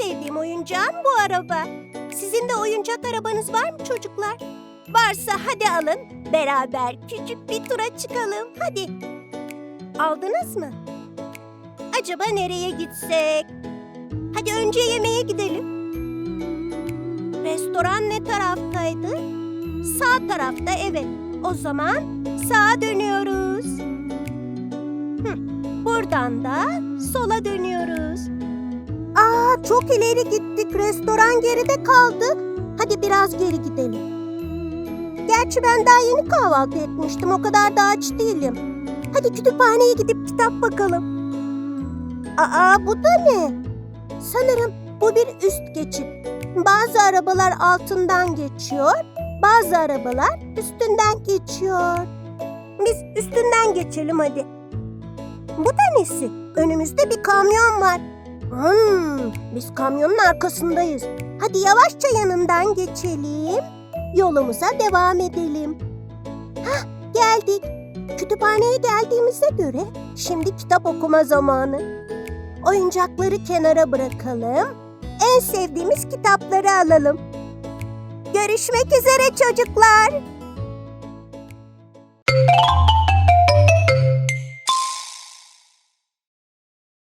oyuncağım bu araba. Sizin de oyuncak arabanız var mı çocuklar? Varsa hadi alın. Beraber küçük bir tura çıkalım. Hadi. Aldınız mı? Acaba nereye gitsek? Hadi önce yemeğe gidelim. Restoran ne taraftaydı? Sağ tarafta evet. O zaman sağa dönüyoruz. Hı, Buradan da sola dönüyoruz. Çok ileri gittik. Restoran geride kaldı. Hadi biraz geri gidelim. Gerçi ben daha yeni kahvaltı etmiştim. O kadar da aç değilim. Hadi kütüphaneye gidip kitap bakalım. Aa bu da ne? Sanırım bu bir üst geçit. Bazı arabalar altından geçiyor, bazı arabalar üstünden geçiyor. Biz üstünden geçelim hadi. Bu da nesi? Önümüzde bir kamyon var. Hmm, biz kamyonun arkasındayız. Hadi yavaşça yanından geçelim. Yolumuza devam edelim. Hah, geldik. Kütüphaneye geldiğimize göre şimdi kitap okuma zamanı. Oyuncakları kenara bırakalım. En sevdiğimiz kitapları alalım. Görüşmek üzere çocuklar.